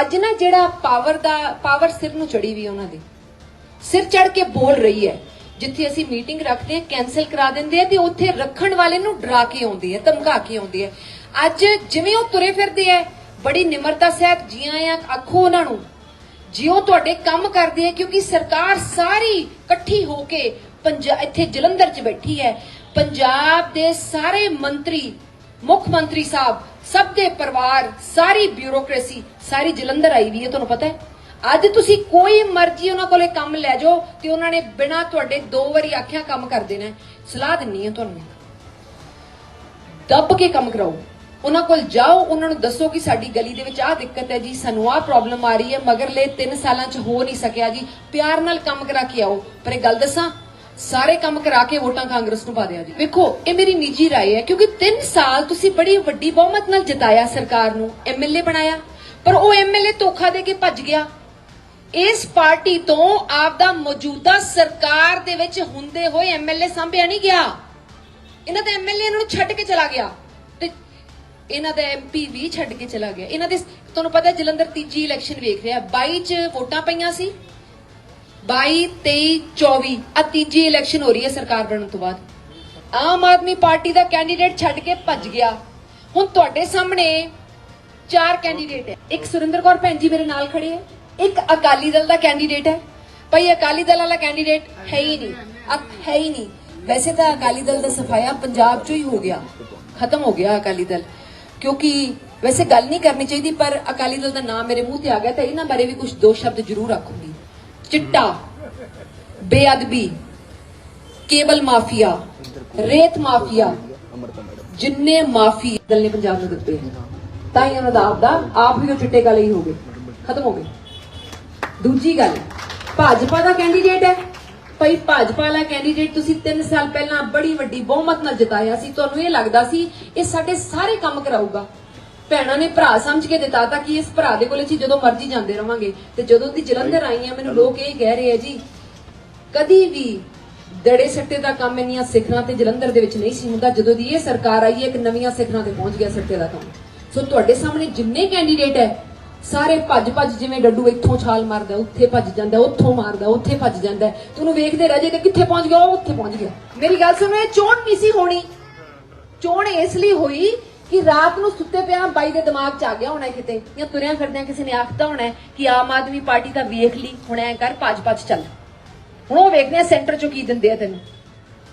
ਅੱਜ ਨਾ ਜਿਹੜਾ ਪਾਵਰ ਦਾ ਪਾਵਰ ਸਿਰ ਨੂੰ ਚੜੀ ਵੀ ਉਹਨਾਂ ਦੀ। ਸਿਰ ਚੜ ਕੇ ਬੋਲ ਰਹੀ ਹੈ। ਜਿੱਥੇ ਅਸੀਂ ਮੀਟਿੰਗ ਰੱਖਦੇ ਹਾਂ ਕੈਨਸਲ ਕਰਾ ਦਿੰਦੇ ਆ ਤੇ ਉੱਥੇ ਰੱਖਣ ਵਾਲੇ ਨੂੰ ਡਰਾ ਕੇ ਆਉਂਦੀ ਹੈ ਧਮਕਾ ਕੇ ਆਉਂਦੀ ਹੈ ਅੱਜ ਜਿਵੇਂ ਉਹ ਤੁਰੇ ਫਿਰਦੇ ਆ, ਬੜੀ ਨਿਮਰਤਾ ਸਹਿਤ ਜੀਆਂ ਆ ਆਖੋ ਉਹਨਾਂ ਨੂੰ। ਜਿਉਂ ਤੁਹਾਡੇ ਕੰਮ ਕਰਦੇ ਆ, ਕਿਉਂਕਿ ਸਰਕਾਰ ਸਾਰੀ ਇਕੱਠੀ ਹੋ ਕੇ ਪੰਜਾ, ਇੱਥੇ ਜਲੰਧਰ 'ਚ ਬੈਠੀ ਹੈ। ਪੰਜਾਬ ਦੇ ਸਾਰੇ ਮੰਤਰੀ, ਮੁੱਖ ਮੰਤਰੀ ਸਾਹਿਬ ਸਭ ਦੇ ਪਰਿਵਾਰ, ਸਾਰੀ ਬਿਊਰੋਕ੍ਰੇਸੀ ਸਾਰੀ ਜਲੰਧਰ ਆਈ ਵੀ ਹੈ, ਤੁਹਾਨੂੰ ਪਤਾ ਹੈ। ਅੱਜ ਤੁਸੀਂ ਕੋਈ ਮਰਜ਼ੀ ਉਹਨਾਂ ਕੋਲੇ ਕੰਮ ਲੈ ਜਾਓ ਤੇ ਉਹਨਾਂ ਨੇ ਬਿਨਾਂ ਤੁਹਾਡੇ ਦੋ ਵਾਰੀ ਆਖਿਆ ਕੰਮ ਕਰ ਦੇਣਾ ਸਲਾਹ ਦਿੰਨੀ ਹੈ ਤੁਹਾਨੂੰ। ਦੱਬ ਕੇ ਕੰਮ ਕਰਾਓ। ਉਹਨਾਂ ਕੋਲ ਜਾਓ, ਉਹਨਾਂ ਨੂੰ ਦੱਸੋ ਕਿ ਸਾਡੀ ਗਲੀ ਦੇ ਵਿੱਚ ਆਹ ਦਿੱਕਤ ਹੈ ਜੀ, ਸਾਨੂੰ ਆਹ ਪ੍ਰੋਬਲਮ ਆ ਰਹੀ ਹੈ, ਮਗਰਲੇ 3 ਸਾਲਾਂ 'ਚ ਹੋ ਨਹੀਂ ਸਕਿਆ ਜੀ। ਪਿਆਰ ਨਾਲ ਕੰਮ ਕਰਾ ਕੇ ਆਓ। ਪਰ ਇਹ ਗੱਲ ਦੱਸਾਂ ਸਾਰੇ ਕੰਮ ਕਰਾ ਕੇ ਵੋਟਾਂ ਕਾਂਗਰਸ ਨੂੰ ਪਾ ਦਿਆ ਜੀ। ਵੇਖੋ, ਇਹ ਮੇਰੀ ਨਿੱਜੀ ਰਾਏ ਹੈ, ਕਿਉਂਕਿ 3 ਸਾਲ ਤੁਸੀਂ ਬੜੀ ਵੱਡੀ ਬਹੁਮਤ ਨਾਲ ਜਿਤਾਇਆ ਸਰਕਾਰ ਨੂੰ ਐਮਐਲਏ ਬਣਾਇਆ। ਪਰ ਉਹ ਐਮਐਲਏ ਧੋਖਾ ਦੇ ਕੇ ਭੱਜ ਗਿਆ। ਇਸ ਪਾਰਟੀ ਤੋਂ ਆਪ ਦਾ ਮੌਜੂਦਾ ਸਰਕਾਰ ਦੇ ਵਿੱਚ ਹੁੰਦੇ ਹੋਏ ਐਮਐਲਏ ਸੰਭਿਆ ਨਹੀਂ ਗਿਆ। ਇਹਨਾਂ ਦਾ ਐਮਐਲਏ ਇਹਨਾਂ ਨੂੰ ਛੱਡ ਕੇ ਚਲਾ ਗਿਆ। ਤੇ ਇਹਨਾਂ ਦਾ ਐਮਪੀ ਵੀ ਛੱਡ ਕੇ ਚਲਾ ਗਿਆ। ਇਹਨਾਂ ਦੇ, ਤੁਹਾਨੂੰ ਪਤਾ ਜਲੰਧਰ ਤੀਜੀ ਇਲੈਕਸ਼ਨ ਵੇਖ ਰਿਹਾ। 22 ਚ ਵੋਟਾਂ ਪਈਆਂ ਸੀ। 22 23 24 ਆ ਤੀਜੀ ਇਲੈਕਸ਼ਨ ਹੋ ਰਹੀ ਹੈ ਸਰਕਾਰ ਬਣਨ ਤੋਂ ਬਾਅਦ। ਆਮ ਆਦਮੀ ਪਾਰਟੀ ਦਾ ਕੈਂਡੀਡੇਟ ਛੱਡ ਕੇ ਭੱਜ ਗਿਆ। ਹੁਣ ਤੁਹਾਡੇ ਸਾਹਮਣੇ ਚਾਰ ਕੈਂਡੀਡੇਟ ਹੈ। ਇੱਕ ਸੁਰਿੰਦਰ ਕੌਰ ਭੈਣ ਜੀ ਮੇਰੇ ਨਾਲ ਖੜੇ ਹੈ। ਇੱਕ ਅਕਾਲੀ ਦਲ ਦਾ ਕੈਂਡੀਡੇਟ ਹੈ। ਭਾਈ, ਅਕਾਲੀ ਦਲ ਵਾਲਾ ਕੈਂਡੀਡੇਟ ਹੈ ਹੀ ਨਹੀਂ। ਹੈ ਹੀ ਨਹੀਂ। ਵੈਸੇ ਤਾਂ ਅਕਾਲੀ ਦਲ ਦਾ ਸਫਾਇਆ ਪੰਜਾਬ 'ਚੋਂ ਹੀ ਹੋ ਗਿਆ। ਖਤਮ ਹੋ ਗਿਆ ਅਕਾਲੀ ਦਲ। ਕਿਉਂਕਿ ਵੈਸੇ ਗੱਲ ਨਹੀਂ ਕਰਨੀ ਚਾਹੀਦੀ, ਪਰ ਅਕਾਲੀ ਦਲ ਦਾ ਨਾਮ ਮੇਰੇ ਮੂੰਹ ਤੇ ਆ ਗਿਆ ਤਾਂ ਇਹਨਾਂ ਬਾਰੇ ਵੀ ਕੁਝ ਦੋ ਸ਼ਬਦ ਜ਼ਰੂਰ ਰੱਖੂੰਗੀ ਚਿੱਟਾ, ਬੇਅਦਬੀ, ਕੇਬਲ ਮਾਫੀਆ, ਰੇਤ ਮਾਫੀਆ, ਜਿੰਨੇ ਮਾਫੀ ਦਲ ਨੇ ਪੰਜਾਬ ਨੂੰ ਦਿੱਤੇ ਤਾਂ ਹੀ ਉਹਨਾਂ ਦਾ ਆਪ ਦਾ ਆਪ ਵੀ ਉਹ ਚਿੱਟੇ ਕਾਲੇ ਹੀ ਹੋ ਗਏ, ਖਤਮ ਹੋ ਗਏ। ਦੂਜੀ ਗੱਲ, ਭਾਜਪਾ ਦਾ ਕੈਂਡੀਡੇਟ ਹੈ। ਭਾਈ ਭਾਜਪਾ ਵਾਲਾ ਕੈਂਡੀਡੇਟ ਤੁਸੀਂ 3 ਸਾਲ ਪਹਿਲਾਂ ਬੜੀ ਵੱਡੀ ਬਹੁਮਤ ਨਾਲ ਜਿਤਾਇਆ ਸੀ, ਤੁਹਾਨੂੰ ਇਹ ਲੱਗਦਾ ਸੀ ਇਹ ਸਾਡੇ ਸਾਰੇ ਕੰਮ ਕਰਾਊਗਾ। ਭੈਣਾਂ ਨੇ ਭਰਾ ਸਮਝ ਕੇ ਦਿੱਤਾ ਤਾਂ ਕਿ ਇਸ ਭਰਾ ਦੇ ਕੋਲੇ ਅਸੀਂ ਜਦੋਂ ਮਰਜ਼ੀ ਜਾਂਦੇ ਰਵਾਂਗੇ। ਤੇ ਜਦੋਂ ਦੀ ਜਲੰਧਰ ਆਈ ਆ, ਮੈਨੂੰ ਲੋਕ ਇਹ ਕਹਿ ਰਹੇ ਆ ਜੀ, ਕਦੀ ਵੀ ਦੜੇ ਸੱਟੇ ਦਾ ਕੰਮ ਇੰਨੀਆਂ ਸਿਖਰਾਂ ਤੇ ਜਲੰਧਰ ਦੇ ਵਿੱਚ ਨਹੀਂ ਸੀ ਹੁੰਦਾ, ਜਦੋਂ ਦੀ ਇਹ ਸਰਕਾਰ ਆਈ ਹੈ ਇੱਕ ਨਵੀਆਂ ਸਿਖਰਾਂ ਤੇ ਪਹੁੰਚ ਗਿਆ ਸੱਟੇ ਦਾ ਕੰਮ। ਸੋ ਤੁਹਾਡੇ ਸਾਹਮਣੇ ਜਿੰਨੇ ਕੈਂਡੀਡੇਟ ਹੈ ਸਾਰੇ ਭੱਜ ਭੱਜ ਜਿਵੇਂ ਡੱਡੂ ਇੱਥੋਂ ਛਾਲ ਮਾਰਦਾ, ਉੱਥੇ ਭੱਜ ਜਾਂਦਾ, ਉੱਥੋਂ ਮਾਰਦਾ, ਉੱਥੇ ਭੱਜ ਜਾਂਦਾ। ਤੁਹਾਨੂੰ ਵੇਖਦੇ ਰਹਿ ਜੇ ਤੇ ਕਿੱਥੇ ਪਹੁੰਚ ਗਿਆ, ਉਹ ਉੱਥੇ ਪਹੁੰਚ ਗਿਆ। ਮੇਰੀ ਗੱਲ ਸੁਣੋ, ਇਹ ਚੋਣ ਨਹੀਂ ਸੀ ਹੋਣੀ। ਚੋਣ ਇਸ ਲਈ ਹੋਈ ਕਿ ਰਾਤ ਨੂੰ ਸੁੱਤੇ ਪਿਆ ਬਾਈ ਦੇ ਦਿਮਾਗ 'ਚ ਆ ਗਿਆ ਹੋਣਾ ਕਿਤੇ, ਜਾਂ ਤੁਰਿਆ ਫਿਰਦਿਆਂ ਕਿਸੇ ਨੇ ਆਖਤਾ ਹੋਣਾ ਕਿ ਆਮ ਆਦਮੀ ਪਾਰਟੀ ਦਾ ਵੇਖ ਲਈ, ਹੁਣ ਐ ਕਰ, ਭਾਜਪਾ 'ਚ ਚੱਲ। ਹੁਣ ਉਹ ਵੇਖਦੇ ਆ ਸੈਂਟਰ 'ਚੋਂ ਕੀ ਦਿੰਦੇ ਆ ਤੈਨੂੰ।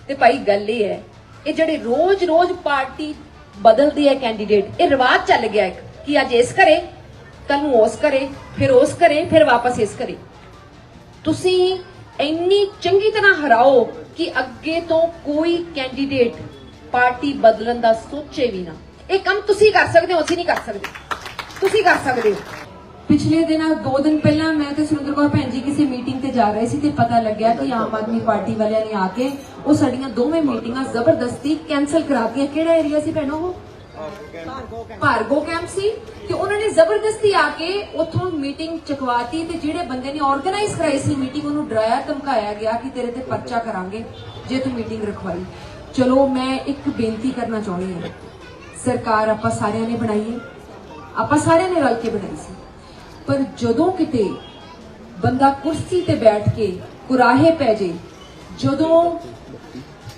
ਤੇ ਭਾਈ ਗੱਲ ਇਹ ਹੈ, ਇਹ ਜਿਹੜੇ ਰੋਜ਼-ਰੋਜ਼ ਪਾਰਟੀ ਬਦਲਦੀ ਹੈ ਕੈਂਡੀਡੇਟ ਇਹ ਰਿਵਾਜ ਚੱਲ ਗਿਆ ਇੱਕ, ਕਿ ਅੱਜ ਇਸ ਕਰੇ ਕੱਲ ਨੂੰ ਉਸ ਕਰੇ ਫਿਰ ਉਸ ਕਰੇ ਫਿਰ ਵਾਪਸ ਇਸ ਕਰੇ ਤੁਸੀਂ ਇੰਨੀ ਚੰਗੀ ਤਰ੍ਹਾਂ ਹਰਾਓ ਕਿ ਅੱਗੇ ਤੋਂ ਕੋਈ ਕੈਂਡੀਡੇਟ ਪਾਰਟੀ ਬਦਲਣ ਦਾ ਸੋਚੇ ਵੀ ਨਾ। ਇਹ ਕੰਮ ਤੁਸੀਂ ਕਰ ਸਕਦੇ ਹੋ, ਅਸੀਂ ਨਹੀਂ ਕਰ ਸਕਦੇ। ਤੁਸੀਂ ਕਰ ਸਕਦੇ ਹੋ। ਪਿਛਲੇ ਦਿਨਾਂ, ਦੋ ਦਿਨ ਪਹਿਲਾਂ ਮੈਂ ਤੇ ਸੁਰਿੰਦਰ ਕੌਰ ਭੈਣ ਜੀ ਕਿਸੇ ਮੀਟਿੰਗ ਤੇ ਜਾ ਰਹੇ ਸੀ ਤੇ ਪਤਾ ਲੱਗਿਆ ਕਿ ਆਮ ਆਦਮੀ ਪਾਰਟੀ ਵਾਲਿਆਂ ਨੇ ਆ ਕੇ ਉਹ ਸਾਡੀਆਂ ਦੋਵੇਂ ਮੀਟਿੰਗਾਂ ਜ਼ਬਰਦਸਤੀ ਕੈਨਸਲ ਕਰਾਤੀਆਂ ਕਿਹੜਾ ਏਰੀਆ ਸੀ ਭੈਣੋ ਉਹ? ਭਾਰਗੋ ਕੈਂਪ ਸੀ। ਤੇ ਉਹਨਾਂ ਨੇ ਜ਼ਬਰਦਸਤੀ ਆ ਕੇ ਉੱਥੋਂ ਮੀਟਿੰਗ ਚਕਵਾਤੀ ਤੇ ਜਿਹੜੇ ਬੰਦੇ ਨੇ ਆਰਗੇਨਾਈਜ਼ ਕਰਾਈ ਸੀ ਮੀਟਿੰਗ ਉਹਨੂੰ ਡਰਾਇਆ, ਧਮਕਾਇਆ ਗਿਆ ਕਿ ਤੇਰੇ ਤੇ ਪਰਚਾ ਕਰਾਂਗੇ ਜੇ ਤੂੰ ਮੀਟਿੰਗ ਰਖਵਾਈ। ਚਲੋ, ਮੈਂ ਇੱਕ ਬੇਨਤੀ ਕਰਨਾ ਚਾਹੁੰਦੀ ਹਾਂ। ਸਰਕਾਰ ਆਪਾਂ ਸਾਰਿਆਂ ਨੇ ਬਣਾਈ ਹੈ। ਆਪਾਂ ਸਾਰਿਆਂ ਨੇ ਰਲ ਕੇ ਬਣਾਈ ਸੀ। ਪਰ ਜਦੋਂ ਕਿਤੇ ਬੰਦਾ ਕੁਰਸੀ ਤੇ ਬੈਠ ਕੇ ਕੁਰਾਹੇ ਪੈ ਜੇ, ਜਦੋਂ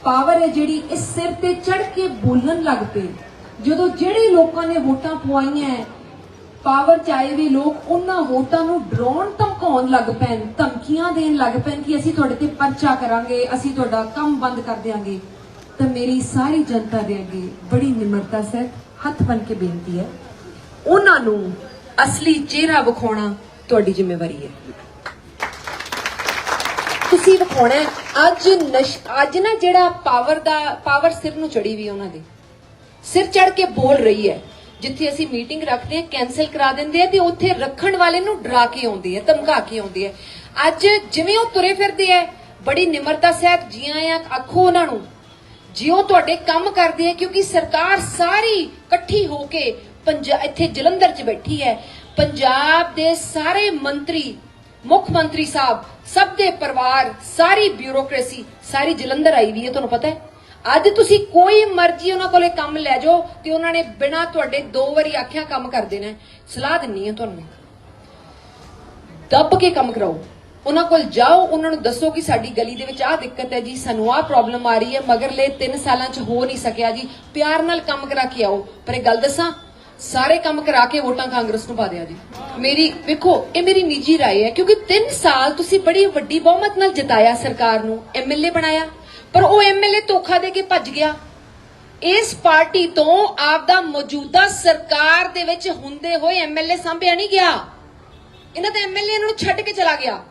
ਪਾਵਰ ਹੈ ਜਿਹੜੀ ਇਸ ਸਿਰ ਤੇ ਚੜ ਕੇ ਬੋਲਣ ਲੱਗ ਪਏ, ਜਦੋਂ ਜਿਹੜੇ ਲੋਕਾਂ ਨੇ ਵੋਟਾਂ ਪਵਾਈਆਂ, ਪਾਵਰ ਚ ਆਏ ਵੀ ਲੋਕ ਉਹਨਾਂ ਵੋਟਾਂ ਨੂੰ ਡਰਾਉਣ, ਧਮਕਾਉਣ ਲੱਗ ਪੈਣ, ਧਮਕੀਆਂ ਦੇਣ ਲੱਗ ਪੈਣ ਕਿ ਅਸੀਂ ਤੁਹਾਡੇ ਤੇ ਪਰਚਾ ਕਰਾਂਗੇ, ਅਸੀਂ ਤੁਹਾਡਾ ਕੰਮ ਬੰਦ ਕਰ ਦਿਆਂਗੇ। ਤਾਂ ਮੇਰੀ ਸਾਰੀ ਜਨਤਾ ਦੇ ਅੱਗੇ ਬੜੀ ਨਿਮਰਤਾ ਸਹਿਤ ਹੱਥ ਬਨ ਕੇ ਬੇਨਤੀ ਹੈ। ਉਹਨਾਂ ਨੂੰ ਅਸਲੀ ਚਿਹਰਾ ਵਿਖਾਉਣਾ ਤੁਹਾਡੀ ਜ਼ਿੰਮੇਵਾਰੀ ਹੈ। ਤੁਸੀਂ ਵਿਖਾਉਣਾ ਅੱਜ ਨਸ਼, ਅੱਜ ਨਾ ਜਿਹੜਾ ਪਾਵਰ ਦਾ, ਪਾਵਰ ਸਿਰ ਨੂੰ ਚੜੀ ਵੀ ਉਹਨਾਂ ਦੇ। ਸਿਰ ਚੜ ਕੇ ਬੋਲ ਰਹੀ ਹੈ, ਜਿੱਥੇ ਅਸੀਂ ਮੀਟਿੰਗ ਰੱਖਦੇ ਹਾਂ ਕੈਨਸਲ ਕਰਾ ਦਿੰਦੇ ਆ ਤੇ ਉੱਥੇ ਰੱਖਣ ਵਾਲੇ ਨੂੰ ਡਰਾ ਕੇ ਆਉਂਦੇ ਹੈ, ਧਮਕਾ ਕੇ ਆਉਂਦੀ ਹੈ। ਅੱਜ ਜਿਵੇਂ ਉਹ ਤੁਰੇ ਫਿਰਦੇ ਆ ਬੜੀ ਨਿਮਰਤਾ ਸਹਿਤ ਜੀਆਂ ਆ, ਆਖੋ ਉਹਨਾਂ ਨੂੰ ਜਿਉਂ ਤੁਹਾਡੇ ਕੰਮ ਕਰਦੇ ਆ, ਕਿਉਂਕਿ ਸਰਕਾਰ ਸਾਰੀ ਇਕੱਠੀ ਹੋ ਕੇ ਪੰਜਾ, ਇੱਥੇ ਜਲੰਧਰ 'ਚ ਬੈਠੀ ਹੈ। ਪੰਜਾਬ ਦੇ ਸਾਰੇ ਮੰਤਰੀ, ਮੁੱਖ ਮੰਤਰੀ ਸਾਹਿਬ, ਸਭ ਦੇ ਪਰਿਵਾਰ, ਸਾਰੀ ਬਿਊਰੋਕ੍ਰੇਸੀ, ਸਾਰੀ ਜਲੰਧਰ ਆਈ ਵੀ ਹੈ, ਤੁਹਾਨੂੰ ਪਤਾ ਹੈ। ਅੱਜ ਤੁਸੀਂ ਕੋਈ ਮਰਜ਼ੀ ਉਹਨਾਂ ਕੋਲੇ ਕੰਮ ਲੈ ਜਾਓ ਤੇ ਉਹਨਾਂ ਨੇ ਬਿਨਾਂ ਤੁਹਾਡੇ ਦੋ ਵਾਰੀ ਆਖਿਆ ਕੰਮ ਕਰ ਦੇਣਾ ਸਲਾਹ ਦਿੰਨੀ ਹੈ ਤੁਹਾਨੂੰ ਦੱਬ ਕੇ ਕੰਮ ਕਰਾਓ। ਉਹਨਾਂ ਕੋਲ ਜਾਓ, ਉਹਨਾਂ ਨੂੰ ਦੱਸੋ ਕਿ ਸਾਡੀ ਗਲੀ ਦੇ ਵਿੱਚ ਆਹ ਦਿੱਕਤ ਹੈ ਜੀ, ਸਾਨੂੰ ਆਹ ਪ੍ਰੋਬਲਮ ਆ ਰਹੀ ਹੈ ਮਗਰ ਮਗਰਲੇ 3 ਸਾਲਾਂ 'ਚ ਹੋ ਨਹੀਂ ਸਕਿਆ ਜੀ। ਪਿਆਰ ਨਾਲ ਕੰਮ ਕਰਾ ਕੇ ਆਓ। ਪਰ ਇਹ ਗੱਲ ਦੱਸਾਂ, ਸਾਰੇ ਕੰਮ ਕਰਾ ਕੇ ਵੋਟਾਂ ਕਾਂਗਰਸ ਨੂੰ ਪਾ ਦਿਆ ਜੀ। ਮੇਰੀ, ਵੇਖੋ, ਇਹ ਮੇਰੀ ਨਿੱਜੀ ਰਾਏ ਹੈ, ਕਿਉਂਕਿ 3 ਸਾਲ ਤੁਸੀਂ ਬੜੀ ਵੱਡੀ ਬਹੁਮਤ ਨਾਲ ਜਿਤਾਇਆ ਸਰਕਾਰ ਨੂੰ ਐਮਐਲਏ ਬਣਾਇਆ। ਪਰ ਉਹ ਐਮਐਲਏ ਧੋਖਾ ਦੇ ਕੇ ਭੱਜ ਗਿਆ। ਇਸ ਪਾਰਟੀ ਤੋਂ ਆਪ ਦਾ ਮੌਜੂਦਾ ਸਰਕਾਰ ਦੇ ਵਿੱਚ ਹੁੰਦੇ ਹੋਏ ਐਮਐਲਏ ਸੰਭਿਆ ਨਹੀਂ ਗਿਆ। ਇਹਨਾਂ ਦਾ ਐਮਐਲਏ ਇਹਨਾਂ ਨੂੰ ਛੱਡ ਕੇ ਚਲਾ ਗਿਆ।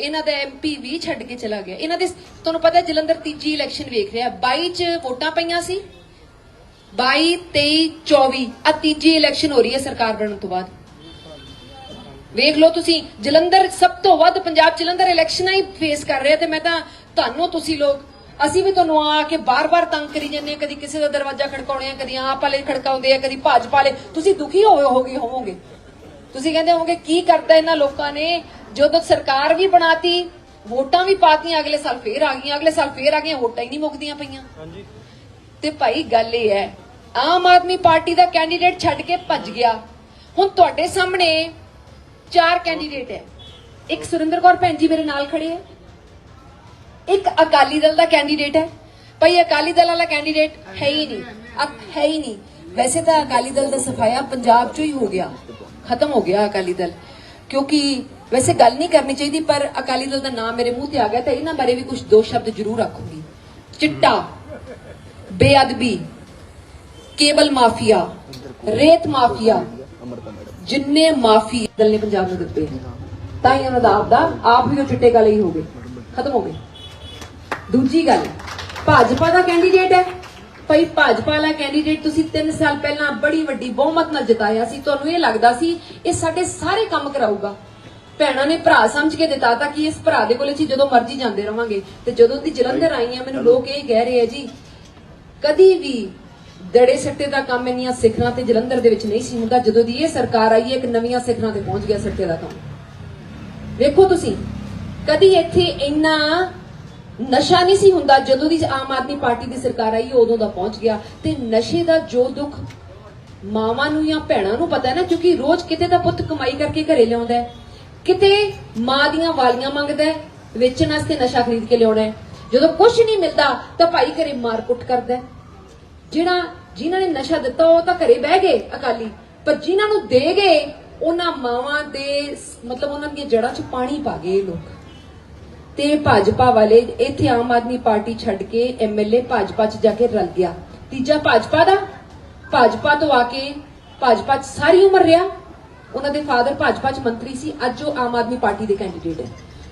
ਇਹਨਾਂ ਦਾ ਐਮਪੀ ਵੀ ਛੱਡ ਕੇ ਚਲਾ ਗਿਆ। ਇਹਨਾਂ ਦੇ ਤੁਹਾਨੂੰ ਪਤਾ ਜਲੰਧਰ ਤੀਜੀ ਇਲੈਕਸ਼ਨ ਵੇਖ ਰਿਹਾ। 22 ਚ ਵੋਟਾਂ ਪਈਆਂ ਸੀ। 22 23 24 ਆ ਤੀਜੀ ਇਲੈਕਸ਼ਨ ਹੋ ਰਹੀ ਹੈ ਸਰਕਾਰ ਬਣਨ ਤੋਂ ਬਾਅਦ। ਵੇਖ ਲਓ ਤੁਸੀਂ, ਜਲੰਧਰ ਸਭ ਤੋਂ ਵੱਧ ਪੰਜਾਬ ਜਲੰਧਰ ਇਲੈਕਸ਼ਨਾਂ ਹੀ ਫੇਸ ਕਰ ਰਿਹਾ ਤੇ ਮੈਂ ਤਾਂ ਤੁਹਾਨੂੰ, ਤੁਸੀਂ ਲੋਕ, ਅਸੀਂ ਵੀ ਤੁਹਾਨੂੰ ਆ ਕੇ ਬਾਰ-ਬਾਰ ਤੰਗ ਕਰੀ ਜਾਂਦੇ ਹਾਂ। ਕਦੀ ਕਿਸੇ ਦਾ ਦਰਵਾਜ਼ਾ ਖੜਕਾਉਣੇ ਆ ਕਦੀ ਆਪ ਵਾਲੇ ਖੜਕਾਉਂਦੇ ਆ, ਕਦੀ ਭਾਜਪਾ ਵਾਲੇ। ਤੁਸੀਂ ਦੁਖੀ ਹੋਏ ਹੋਗੇ ਹੋਵੋਗੇ। ਤੁਸੀਂ ਕਹਿੰਦੇ ਹੋਵੋਗੇ, ਕੀ ਕਰਤਾ ਇਹਨਾਂ ਲੋਕਾਂ ਨੇ? ਜਦੋਂ ਸਰਕਾਰ ਵੀ ਬਣਾਤੀ ਵੋਟਾਂ ਵੀ ਪਾਤੀਆਂ ਅਗਲੇ ਸਾਲ ਫੇਰ ਆ ਗਈਆਂ ਅਗਲੇ ਸਾਲ ਫੇਰ ਆ ਗਈਆਂ ਵੋਟਾਂ ਹੀ ਨਹੀਂ ਮੁੱਕਦੀਆਂ ਪਈਆਂ। ਹਾਂਜੀ। ਤੇ ਭਾਈ ਗੱਲ ਇਹ ਹੈ ਆਮ ਆਦਮੀ ਪਾਰਟੀ ਦਾ ਕੈਂਡੀਡੇਟ ਛੱਡ ਕੇ ਭੱਜ ਗਿਆ। ਹੁਣ ਤੁਹਾਡੇ ਸਾਹਮਣੇ ਚਾਰ ਕੈਂਡੀਡੇਟ ਹੈ। ਇੱਕ ਸੁਰਿੰਦਰ ਕੌਰ ਭੈਣ ਜੀ ਮੇਰੇ ਨਾਲ ਖੜੇ ਹੈ। ਇੱਕ ਅਕਾਲੀ ਦਲ ਦਾ ਕੈਂਡੀਡੇਟ ਹੈ। ਭਾਈ ਅਕਾਲੀ ਦਲ ਵਾਲਾ ਕੈਂਡੀਡੇਟ ਹੈ ਹੀ ਨਹੀਂ। ਅਬ ਹੈ ਹੀ ਨਹੀਂ। ਵੈਸੇ ਤਾਂ ਅਕਾਲੀ ਦਲ ਦਾ ਸਫਾਇਆ ਪੰਜਾਬ 'ਚੋਂ ਹੀ ਹੋ ਗਿਆ। ਖਤਮ ਹੋ ਗਿਆ ਅਕਾਲੀ ਦਲ। ਕਿਉਂਕਿ ਵੈਸੇ ਗੱਲ ਨਹੀਂ ਕਰਨੀ ਚਾਹੀਦੀ, ਪਰ ਅਕਾਲੀ ਦਲ ਦਾ ਨਾਮ ਮੇਰੇ ਮੂੰਹ ਤੇ ਆ ਗਿਆ ਤਾਂ ਇਹਨਾਂ ਬਾਰੇ ਵੀ ਕੁਝ ਦੋ ਸ਼ਬਦ ਜ਼ਰੂਰ ਰੱਖੂੰਗੀ ਚਿੱਟਾ, ਬੇਅਦਬੀ, ਕੇਬਲ ਮਾਫੀਆ, ਰੇਤ ਮਾਫੀਆ, ਜਿੰਨੇ ਮਾਫੀ ਦਲ ਨੇ ਪੰਜਾਬ ਨੂੰ ਦਿੱਤੇ, ਤਾਂ ਹੀ ਉਹਨਾਂ ਦਾ ਆਪਦਾ ਆਪ ਵੀ ਉਹ ਚਿੱਟੇ ਕਾਲੇ ਹੀ ਹੋ ਗਏ, ਖਤਮ ਹੋ ਗਏ। ਦੂਜੀ ਗੱਲ, ਭਾਜਪਾ ਦਾ ਕੈਂਡੀਡੇਟ ਹੈ। ਭਾਈ ਭਾਜਪਾ ਵਾਲਾ ਕੈਂਡੀਡੇਟ ਤੁਸੀਂ 3 ਸਾਲ ਪਹਿਲਾਂ ਬੜੀ ਵੱਡੀ ਬਹੁਮਤ ਨਾਲ ਜਿਤਾਇਆ ਸੀ, ਤੁਹਾਨੂੰ ਇਹ ਲੱਗਦਾ ਸੀ ਇਹ ਸਾਡੇ ਸਾਰੇ ਕੰਮ ਕਰਾਊਗਾ। ਭੈਣਾਂ ਨੇ ਭਰਾ ਸਮਝ ਕੇ ਦਿੱਤਾ ਤਾਂ ਕਿ ਇਸ ਭਰਾ ਦੇ ਕੋਲੇ ਅਸੀਂ ਜਦੋਂ ਮਰਜ਼ੀ ਜਾਂਦੇ ਰਵਾਂਗੇ। ਤੇ ਜਦੋਂ ਦੀ ਜਲੰਧਰ ਆਈ ਆ ਮੈਨੂੰ ਲੋਕ ਇਹ ਕਹਿ ਰਹੇ ਆ ਜੀ ਕਦੀ ਵੀ ਦੜੇ ਸੱਟੇ ਦਾ ਕੰਮ ਇੰਨੀਆਂ ਸਿਖਰਾਂ ਤੇ ਜਲੰਧਰ ਦੇ ਵਿੱਚ ਨਹੀਂ ਸੀ ਹੁੰਦਾ ਜਦੋਂ ਦੀ ਇਹ ਸਰਕਾਰ ਆਈ ਹੈ ਇੱਕ ਨਵੀਆਂ ਸਿਖਰਾਂ ਤੇ ਪਹੁੰਚ ਗਿਆ ਸੱਟੇ ਦਾ ਕੰਮ। ਵੇਖੋ ਤੁਸੀਂ ਕਦੀ ਇੱਥੇ ਇੰਨਾ ਨਸ਼ਾ ਨਹੀਂ ਸੀ ਹੁੰਦਾ ਜਦੋਂ ਦੀ ਆਮ ਆਦਮੀ ਪਾਰਟੀ ਦੀ ਸਰਕਾਰ ਆਈ ਉਦੋਂ ਦਾ ਪਹੁੰਚ ਗਿਆ। ਤੇ ਨਸ਼ੇ ਦਾ ਜੋ ਦੁੱਖ ਮਾਵਾਂ ਨੂੰ ਜਾਂ ਭੈਣਾਂ ਨੂੰ ਪਤਾ ਹੈ ਨਾ ਕਿਉਂਕਿ ਰੋਜ਼ ਕਿਤੇ ਦਾ ਪੁੱਤ ਕਮਾਈ ਕਰਕੇ ਘਰੇ ਲਿਆਉਂਦਾ ਹੈ। ਕਿਤੇ ਮਾਂ ਦੀਆਂ ਵਾਲੀਆਂ ਮੰਗਦਾ ਵੇਚਣ ਵਾਸਤੇ ਨਸ਼ਾ ਖਰੀਦ ਕੇ ਲਿਆਉਣਾ ਜਦੋਂ ਕੁਝ ਨਹੀਂ ਮਿਲਦਾ, ਤਾਂ ਭਾਈ ਘਰੇ ਮਾਰ ਕੁੱਟ ਕਰਦਾ ਜਿਹੜਾ ਜਿਨ੍ਹਾਂ ਨੇ ਨਸ਼ਾ ਦਿੱਤਾ, ਉਹ ਤਾਂ ਘਰੇ ਬਹਿ ਗਏ ਅਕਾਲੀ। ਪਰ ਜਿਨ੍ਹਾਂ ਨੂੰ ਦੇ ਗਏ, ਉਹਨਾਂ ਮਾਵਾਂ ਦੇ ਮਤਲਬ ਉਹਨਾਂ ਦੀਆਂ ਜੜ੍ਹਾਂ 'ਚ ਪਾਣੀ ਪਾ ਗਏ ਇਹ ਲੋਕ। ਤੇ ਭਾਜਪਾ ਵਾਲੇ ਇੱਥੇ ਆਮ ਆਦਮੀ ਪਾਰਟੀ ਛੱਡ ਕੇ ਐਮਐਲਏ ਭਾਜਪਾ 'ਚ ਜਾ ਕੇ ਰਲ ਗਿਆ। ਤੀਜਾ ਭਾਜਪਾ ਦਾ। ਭਾਜਪਾ ਤੋਂ ਆ ਕੇ ਭਾਜਪਾ 'ਚ ਸਾਰੀ ਉਮਰ ਰਿਹਾ। ਉਹਨਾਂ ਦੇ ਫਾਦਰ ਭਾਜਪਾ 'ਚ ਮੰਤਰੀ ਸੀ, ਅੱਜ ਉਹ ਆਮ ਆਦਮੀ ਪਾਰਟੀ ਦੇ ਕੈਂਡੀਡੇਟ ਹੈ।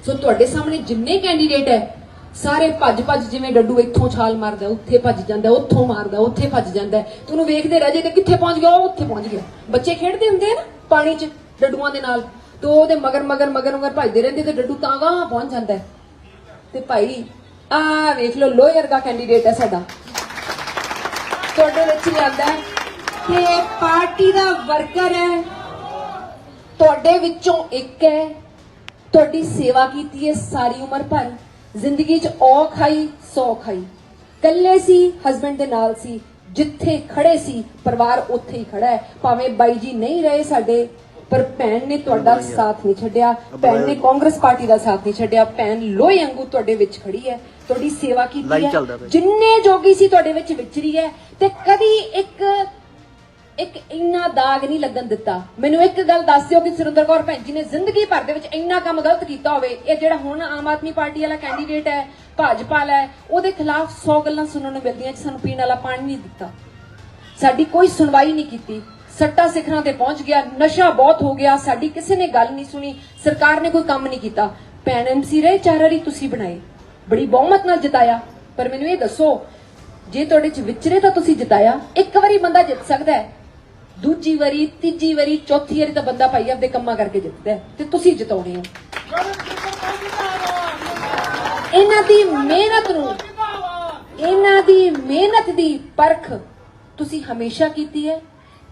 ਸੋ ਤੁਹਾਡੇ ਸਾਹਮਣੇ ਜਿੰਨੇ ਕੈਂਡੀਡੇਟ ਹੈ, ਸਾਰੇ ਭੱਜ ਭੱਜ ਜਿਵੇਂ ਡੱਡੂ ਇੱਥੋਂ ਛਾਲ ਮਾਰਦਾ, ਉੱਥੇ ਭੱਜ ਜਾਂਦਾ, ਉੱਥੋਂ ਮਾਰਦਾ, ਉੱਥੇ ਭੱਜ ਜਾਂਦਾ ਤੂੰ ਵੇਖਦੇ ਰਹਿ ਜੇ ਤੇ ਕਿੱਥੇ ਪਹੁੰਚ ਗਿਆ, ਉਹ ਉੱਥੇ ਪਹੁੰਚ ਗਿਆ। ਬੱਚੇ ਖੇਡਦੇ ਹੁੰਦੇ ਆ ਨਾ, ਪਾਣੀ 'ਚ, ਡੱਡੂਆਂ ਦੇ ਨਾਲ। ਤੇ ਉਹਦੇ ਮਗਰ ਮਗਰ ਮਗਰ ਮਗਰ ਭੱਜਦੇ ਰਹਿੰਦੇ ਤੇ ਡੱਡੂ ਤਾਂ ਗਾਂ ਪਹੁੰਚ ਜਾਂਦਾ ਤੇ ਭਾਈ ਆ ਵੇਖ ਲਓ ਲੋਅਰ ਦਾ ਕੈਂਡੀਡੇਟ ਹੈ ਸਾਡਾ। ਤੁਹਾਡੇ ਵਿੱਚ ਲਿਆਂਦਾ ਹੈ ਕਿ ਪਾਰਟੀ ਦਾ ਵਰਕਰ ਹੈ। ਤੁਹਾਡੇ ਵਿੱਚੋਂ ਇੱਕ ਹੈ। ਤੁਹਾਡੀ ਸੇਵਾ ਕੀਤੀ ਹੈ ਸਾਰੀ ਉਮਰ ਭਰ। ਜ਼ਿੰਦਗੀ 'ਚ ਔ ਖਾਈ ਸੌ ਖਾਈ ਕੱਲੇ ਸੀ ਹਸਬੰਡ ਦੇ ਨਾਲ ਸੀ। ਜਿੱਥੇ ਖੜੇ ਸੀ ਪਰਿਵਾਰ ਉੱਥੇ ਹੀ ਖੜਾ ਹੈ। ਭਾਵੇਂ ਬਾਈ ਜੀ ਨਹੀਂ ਰਹੇ ਸਾਡੇ ਪਰ ਭੈਣ ਨੇ ਤੁਹਾਡਾ ਸਾਥ ਨਹੀਂ ਛੱਡਿਆ। ਭੈਣ ਨੇ ਕਾਂਗਰਸ ਪਾਰਟੀ ਦਾ ਸਾਥ ਨਹੀਂ ਛੱਡਿਆ। ਭੈਣ ਲੋਹੇ ਵਾਂਗੂ ਤੁਹਾਡੇ ਵਿੱਚ ਖੜੀ ਹੈ। ਤੁਹਾਡੀ ਸੇਵਾ ਕੀਤੀ ਹੈ। ਜਿੰਨੇ ਜੋਗੀ ਸੀ ਤੁਹਾਡੇ ਵਿੱਚ ਵਿਚਰੀ ਹੈ। ਤੇ ਕਦੀ ਇੱਕ ਇੱਕ ਇੰਨਾ ਦਾਗ ਨਹੀਂ ਲੱਗਣ ਦਿੱਤਾ। ਮੈਨੂੰ ਇੱਕ ਗੱਲ ਦੱਸ ਦਿਓ ਕਿ ਸੁਰਿੰਦਰ ਕੌਰ ਭੈਣ ਜੀ ਨੇ ਜ਼ਿੰਦਗੀ ਭਰ ਦੇ ਵਿੱਚ ਇੰਨਾ ਕੰਮ ਗਲਤ ਕੀਤਾ ਹੋਵੇ, ਇਹ ਜਿਹੜਾ ਹੁਣ ਆਮ ਆਦਮੀ ਪਾਰਟੀ ਵਾਲਾ ਕੈਂਡੀਡੇਟ ਹੈ, ਭਾਜਪਾ ਵਾਲਾ ਉਹਦੇ ਖਿਲਾਫ 100 ਗੱਲਾਂ ਸੁਣਨ ਨੂੰ ਮਿਲਦੀਆਂ ਕਿ ਸਾਨੂੰ ਪੀਣ ਵਾਲਾ ਪਾਣੀ ਨਹੀਂ ਦਿੱਤਾ। ਸਾਡੀ ਕੋਈ ਸੁਣਵਾਈ ਨਹੀਂ ਕੀਤੀ। ਸੱਟਾ ਸਿਖਰਾਂ ਤੇ ਪਹੁੰਚ ਗਿਆ, ਨਸ਼ਾ ਬਹੁਤ ਹੋ ਗਿਆ, ਸਾਡੀ ਕਿਸੇ ਨੇ ਗੱਲ ਨਹੀਂ ਸੁਣੀ, ਸਰਕਾਰ ਨੇ ਕੋਈ ਕੰਮ ਨਹੀਂ ਕੀਤਾ। ਭੈਣ ਐਮਸੀ ਰਹੇ, ਚਾਰ ਵਾਰੀ ਤੁਸੀਂ ਬਣਾਏ। ਬੜੀ ਬਹੁਮਤ ਨਾਲ ਜਿਤਾਇਆ। ਪਰ ਮੈਨੂੰ ਇਹ ਦੱਸੋ, ਜੇ ਤੁਹਾਡੇ ਚ ਵਿਚਰੇ ਤਾਂ ਤੁਸੀਂ ਜਿਤਾਇਆ, ਇੱਕ ਵਾਰੀ ਬੰਦਾ ਜਿੱਤ ਸਕਦਾ ਹੈ। ਦੂਜੀ ਵਾਰੀ, ਤੀਜੀ ਵਾਰੀ, ਚੌਥੀ ਵਾਰੀ ਤਾਂ ਬੰਦਾ ਭਾਈ ਆਪਦੇ ਕੰਮਾਂ ਕਰਕੇ ਜਿੱਤਦਾ ਤੇ ਤੁਸੀਂ ਜਿਤਾਉਣੇ ਹੋ। ਇਹਨਾਂ ਦੀ ਮਿਹਨਤ ਨੂੰ, ਇਹਨਾਂ ਦੀ ਮਿਹਨਤ ਦੀ ਪਰਖ ਤੁਸੀਂ ਹਮੇਸ਼ਾ ਕੀਤੀ ਹੈ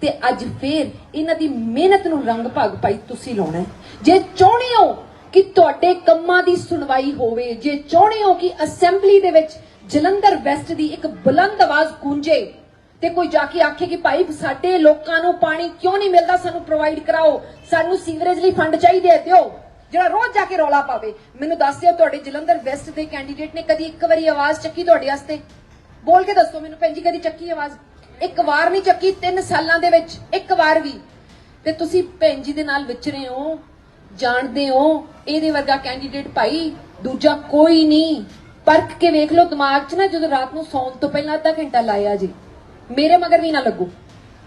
ਤੇ ਅੱਜ ਫੇਰ ਇਹਨਾਂ ਦੀ ਮਿਹਨਤ ਨੂੰ ਰੰਗ ਭਾਗ ਪਾਈ ਤੁਸੀਂ ਲਾਉਣਾ ਜੇ ਚਾਹੁੰਦੇ ਹੋ ਕਿ ਤੁਹਾਡੇ ਕੰਮਾਂ ਦੀ ਸੁਣਵਾਈ ਹੋਵੇ, ਜੇ ਚਾਹੁੰਦੇ ਹੋ ਕਿ ਅਸੈਂਬਲੀ ਦੇ ਵਿੱਚ ਜਲੰਧਰ ਵੈਸਟ ਦੀ ਇੱਕ ਬੁਲੰਦ ਆਵਾਜ਼ ਗੂੰਜੇ ਤੇ ਕੋਈ ਜਾ ਕੇ ਆਖੇ ਕਿ ਭਾਈ ਸਾਡੇ ਲੋਕਾਂ ਨੂੰ ਪਾਣੀ ਕਿਉਂ ਨਹੀਂ ਮਿਲਦਾ? ਸਾਨੂੰ ਪ੍ਰੋਵਾਈਡ ਕਰਾਓ। ਸਾਨੂੰ ਸੀਵਰੇਜ ਲਈ ਫੰਡ ਚਾਹੀਦੇ ਦਿਓ। ਜਿਹੜਾ ਰੋਜ਼ ਜਾ ਕੇ ਰੌਲਾ ਪਾਵੇ। ਮੈਨੂੰ ਦੱਸ ਦਿਓ, ਤੁਹਾਡੇ ਜਲੰਧਰ ਵੈਸਟ ਦੇ ਕੈਂਡੀਡੇਟ ਨੇ ਕਦੀ ਇੱਕ ਵਾਰੀ ਆਵਾਜ਼ ਚੱਕੀ ਤੁਹਾਡੇ ਵਾਸਤੇ? ਬੋਲ ਕੇ ਦੱਸੋ ਮੈਨੂੰ, ਭੈਣ ਕਦੀ ਚੱਕੀ ਆਵਾਜ਼? ਇੱਕ ਵਾਰ ਨਹੀਂ ਚੱਕੀ 3 ਸਾਲਾਂ ਦੇ ਵਿੱਚ, ਇੱਕ ਵਾਰ ਵੀ। ਤੇ ਤੁਸੀਂ ਭੈਣ ਜੀ ਦੇ ਨਾਲ ਵਿਚਰੇ ਹੋ, ਜਾਣਦੇ ਹੋ, ਇਹਦੇ ਵਰਗਾ ਕੈਂਡੀਡੇਟ ਭਾਈ ਦੂਜਾ ਕੋਈ ਨਹੀਂ। ਪਰਖ ਕੇ ਵੇਖ ਲਓ, ਦਿਮਾਗ 'ਚ ਨਾ ਜਦੋਂ ਰਾਤ ਨੂੰ ਸੌਣ ਤੋਂ ਪਹਿਲਾਂ ਅੱਧਾ ਘੰਟਾ ਲਾਇਆ ਜੀ। ਮੇਰੇ ਮਗਰ ਵੀ ਨਾ ਲੱਗੋ।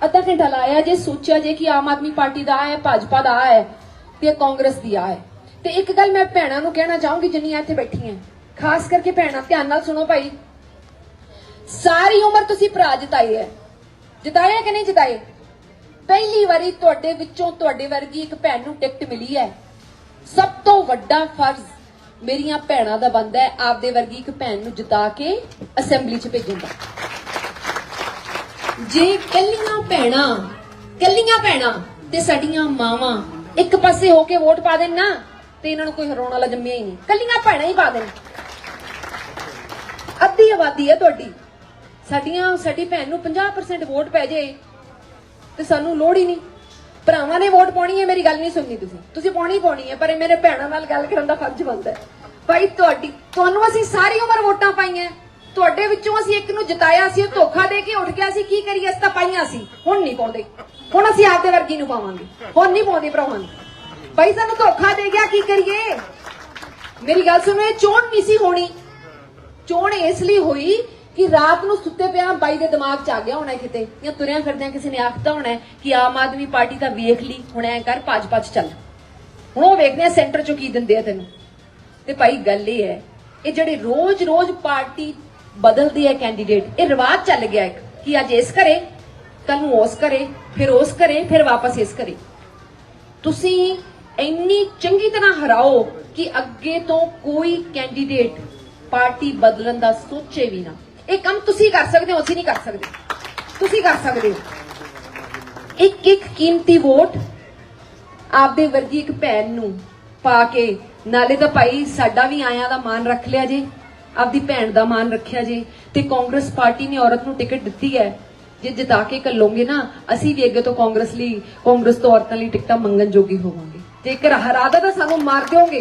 ਅੱਧਾ ਘੰਟਾ ਲਾਇਆ, ਜੇ ਸੋਚਿਆ ਜੇ ਕਿ ਆਮ ਆਦਮੀ ਪਾਰਟੀ ਦਾ ਹੈ ਭਾਜਪਾ ਦਾ ਹੈ ਤੇ ਕਾਂਗਰਸ ਦੀ ਹੈ ਤੇ ਇੱਕ ਗੱਲ ਮੈਂ ਭੈਣਾਂ ਨੂੰ ਕਹਿਣਾ ਚਾਹੂੰਗੀ, ਜਿੰਨੀਆਂ ਇੱਥੇ ਬੈਠੀਆਂ। ਖਾਸ ਕਰਕੇ ਭੈਣਾਂ, ਧਿਆਨ ਨਾਲ ਸੁਣੋ ਭਾਈ। ਸਾਰੀ ਉਮਰ ਤੁਸੀਂ ਭਰਾ ਜਿਤਾਏ ਹੈ। ਜਿਤਾਏ ਕਿ ਨਹੀਂ ਜਿਤਾਏ? ਪਹਿਲੀ ਵਾਰੀ ਤੁਹਾਡੇ ਵਿੱਚੋਂ ਤੁਹਾਡੇ ਵਰਗੀ ਇੱਕ ਭੈਣ ਨੂੰ ਟਿਕਟ ਮਿਲੀ ਹੈ। ਸਭ ਤੋਂ ਵੱਡਾ ਫਰਜ਼ ਮੇਰੀਆਂ ਭੈਣਾਂ ਦਾ ਬੰਦਾ ਹੈ, ਆਪਦੇ ਵਰਗੀ ਇੱਕ ਭੈਣ ਨੂੰ ਜਿਤਾ ਕੇ ਅਸੈਂਬਲੀ 'ਚ ਭੇਜਣ ਦਾ। ਜੇ ਕੱਲੀਆਂ ਭੈਣਾਂ ਕੱਲੀਆਂ ਭੈਣਾਂ ਤੇ ਸਾਡੀਆਂ ਮਾਵਾਂ ਇੱਕ ਪਾਸੇ ਹੋ ਕੇ ਵੋਟ ਪਾ ਦੇਣ ਨਾ, ਤੇ ਇਹਨਾਂ ਨੂੰ ਕੋਈ ਹਰਾਉਣ ਵਾਲਾ ਜੰਮਿਆ ਹੀ ਨਹੀਂ। ਕੱਲੀਆਂ ਭੈਣਾਂ ਹੀ ਪਾ ਦੇਣ। ਅੱਧੀ ਆਬਾਦੀ ਹੈ ਤੁਹਾਡੀ। ਸਾਡੀਆਂ, ਸਾਡੀ ਭੈਣ ਨੂੰ 50% ਵੋਟ ਪੈ ਜੇ ਤੇ ਸਾਨੂੰ ਲੋੜ ਹੀ ਨਹੀਂ। ਭਰਾਵਾਂ ਨੇ ਵੋਟ ਪਾਉਣੀ ਹੈ, ਮੇਰੀ ਗੱਲ ਨਹੀਂ ਸੁਣਨੀ ਤੁਸੀਂ। ਤੁਸੀਂ ਪਾਉਣੀ ਪਾਉਣੀ ਹੈ, ਪਰ ਇਹ ਮੇਰੇ ਭੈਣਾਂ ਨਾਲ ਗੱਲ ਕਰਨ ਦਾ ਫਰਜ਼ ਬਣਦਾ ਹੈ। ਭਾਈ ਤੁਹਾਡੀ, ਤੁਹਾਨੂੰ ਅਸੀਂ ਸਾਰੀ ਉਮਰ ਵੋਟਾਂ ਪਾਈਆਂ। ਤੁਹਾਡੇ ਵਿੱਚੋਂ ਅਸੀਂ ਇੱਕ ਨੂੰ ਜਿਤਾਇਆ ਸੀ, ਉਹ ਧੋਖਾ ਦੇ ਕੇ ਉੱਠ ਗਿਆ ਸੀ, ਕੀ ਕਰੀਏ, ਅਸੀਂ ਤਾਂ ਪਾਈਆਂ ਸੀ। ਹੁਣ ਨਹੀਂ ਪਾਉਂਦੇ। ਹੁਣ ਅਸੀਂ ਆਪਦੇ ਵਰਗੀ ਨੂੰ ਪਾਵਾਂਗੇ। ਹੁਣ ਨਹੀਂ ਪਾਉਂਦੇ ਭਰਾਵਾਂ ਨੂੰ। ਭਾਈ ਸਾਨੂੰ ਧੋਖਾ ਦੇ ਗਿਆ, ਕੀ ਕਰੀਏ? ਮੇਰੀ ਗੱਲ ਸੁਣੋ, ਇਹ ਚੋਣ ਨਹੀਂ ਸੀ ਹੋਣੀ। ਚੋਣ ਇਸ ਲਈ ਹੋਈ ਕਿ ਰਾਤ ਨੂੰ ਸੁੱਤੇ ਪਿਆ ਬਾਈ ਦੇ ਦਿਮਾਗ 'ਚ ਆ ਗਿਆ ਹੋਣਾ ਕਿਤੇ, ਜਾਂ ਤੁਰਿਆਂ ਫਿਰਦਿਆਂ ਕਿਸੇ ਨੇ ਆਖਤਾ ਹੋਣਾ ਕਿ ਆਮ ਆਦਮੀ ਪਾਰਟੀ ਤਾਂ ਵੇਖ ਲਈ, ਹੁਣ ਐ ਕਰ, ਭਾਜਪਾ 'ਚ ਚੱਲ। ਹੁਣ ਉਹ ਵੇਖਦੇ ਆ, ਸੈਂਟਰ 'ਚੋਂ ਕੀ ਦਿੰਦੇ ਆ ਤੈਨੂੰ। ਤੇ ਭਾਈ ਗੱਲ ਇਹ ਹੈ, ਇਹ ਜਿਹੜੇ ਰੋਜ਼-ਰੋਜ਼ ਪਾਰਟੀ ਬਦਲਦੀ ਹੈ ਕੈਂਡੀਡੇਟ ਇਹ ਰਿਵਾਜ ਚੱਲ ਗਿਆ ਇੱਕ, ਕਿ ਅੱਜ ਇਸ ਕਰੇ ਕੱਲ ਨੂੰ ਉਸ ਕਰੇ ਫਿਰ ਉਸ ਕਰੇ ਫਿਰ ਵਾਪਸ ਇਸ ਕਰੇ ਤੁਸੀਂ ਇੰਨੀ ਚੰਗੀ ਤਰ੍ਹਾਂ ਹਰਾਓ ਕਿ ਅੱਗੇ ਤੋਂ ਕੋਈ ਕੈਂਡੀਡੇਟ ਪਾਰਟੀ ਬਦਲਣ ਦਾ ਸੋਚੇ ਵੀ ਨਾ। ਇਹ ਕੰਮ ਤੁਸੀਂ ਕਰ ਸਕਦੇ ਹੋ, ਅਸੀਂ ਨਹੀਂ ਕਰ ਸਕਦੇ। ਤੁਸੀਂ ਕਰ ਸਕਦੇ ਹੋ। ਇੱਕ ਇੱਕ ਕੀਮਤੀ ਵੋਟ ਆਪਦੇ ਵਰਗੀ ਇੱਕ ਭੈਣ ਨੂੰ ਪਾ ਕੇ, ਨਾਲੇ ਤਾਂ ਭਾਈ ਸਾਡਾ ਵੀ ਆਇਆਂ ਦਾ ਮਾਨ ਰੱਖ ਲਿਆ ਜੇ। ਆਪਦੀ ਭੈਣ ਦਾ ਮਾਨ ਰੱਖਿਆ ਜੇ ਤੇ ਕਾਂਗਰਸ ਪਾਰਟੀ ਨੇ ਔਰਤ ਨੂੰ ਟਿਕਟ ਦਿੱਤੀ ਹੈ, ਜੇ ਜਿਤਾ ਕੇ ਕੱਲੋਗੇ ਨਾ, ਅਸੀਂ ਵੀ ਅੱਗੇ ਤੋਂ ਕਾਂਗਰਸ ਲਈ, ਕਾਂਗਰਸ ਤੋਂ ਔਰਤਾਂ ਲਈ ਟਿਕਟਾਂ ਮੰਗਣ ਜੋਗੀ ਹੋਵਾਂਗੇ। ਜੇਕਰ ਹਰਾਦਾ ਤਾਂ ਸਾਨੂੰ ਮਾਰ ਦਿਓਗੇ।